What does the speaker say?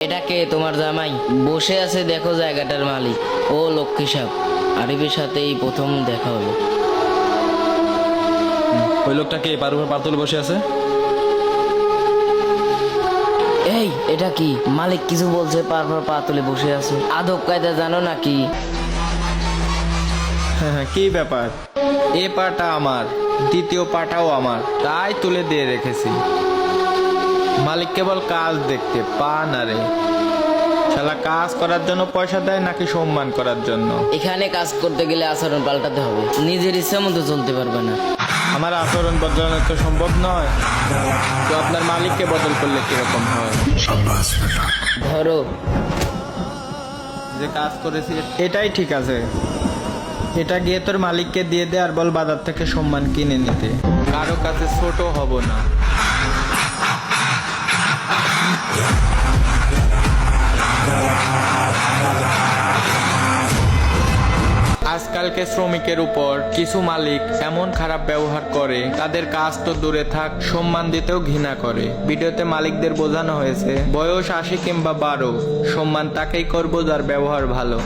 এটা কে তোমার জামাই? বসে আছে দেখো জায়গাটার মালিক। ও লক্ষ্মী সাপ। আরিফের সাথে এই প্রথম দেখা হলো। ওই লোকটা কে? পার উপর পাতলে বসে আছে? এই এটা কি? মালিক কিছু বলছে পারপর পা তুলে বসে আছে। আদব কায়দা জানো নাকি? হ্যাঁ হ্যাঁ, কি ব্যাপার? এ পাটা আমার দ্বিতীয় পাটাও আমার। তাই তুলে দিয়ে রেখেছি। মালিক কেবল কাজ দেখতে পা না রে শালা কাজ করার জন্য পয়সা দেয় নাকি সম্মান করার জন্য? এখানে কাজ করতে গেলে আচরণ পাল্টাতে হবে। নিজের ইচ্ছা মতো চলতে পারবে না। আমার আচরণ বদলানো তো সম্ভব নয়। তো আপনার মালিককে বদল করলে কীরকম হয়? ধরো। যে কাজ করেছি এটাই ঠিক আছে। এটা গিয়ে তোর মালিককে দিয়ে দে আর বল বাজার থেকে সম্মান কিনে নিতে। কারও কাছে ছোট হব না। আজকালকে শ্রমিকের উপর কিছু মালিক এমন খারাপ ব্যবহার করে, তাদের কাজ তো দূরে থাক, সম্মান দিতেও ঘৃণা করে। ভিডিওতে মালিকদের বোঝানো হয়েছে, বয়স আশি কিংবা বারো, সম্মান তাকেই করব যার ব্যবহার ভালো।